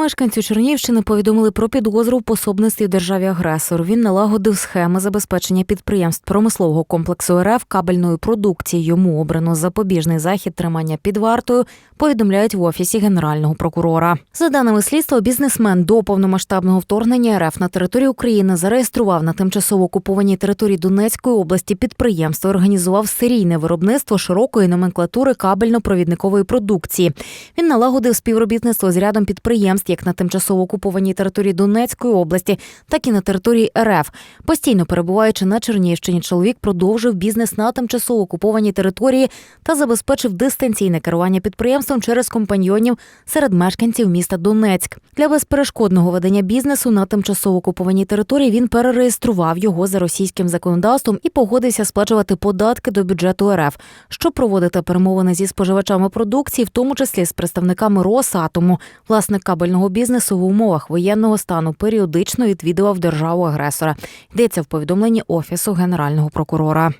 Мешканцю Чернігівщини повідомили про підозру в пособництві державі агресору. Він налагодив схеми забезпечення підприємств промислового комплексу РФ кабельною продукцією. Йому обрано запобіжний захід тримання під вартою. Повідомляють в офісі генерального прокурора. За даними слідства, бізнесмен до повномасштабного вторгнення РФ на територію України зареєстрував на тимчасово окупованій території Донецької області підприємство, організував серійне виробництво широкої номенклатури кабельно-провідникової продукції. Він налагодив співробітництво з рядом підприємств як на тимчасово окупованій території Донецької області, так і на території РФ. Постійно перебуваючи на Чернігівщині, чоловік продовжив бізнес на тимчасово окупованій території та забезпечив дистанційне керування підприємством через компаньйонів серед мешканців міста Донецьк. Для безперешкодного ведення бізнесу на тимчасово окупованій території він перереєстрував його за російським законодавством і погодився сплачувати податки до бюджету РФ, щоб проводити перемовини зі споживачами продукції, в тому числі з представниками Росатому. Власник кабельного бізнесу в умовах воєнного стану періодично відвідував державу агресора. Йдеться в повідомленні офісу генерального прокурора.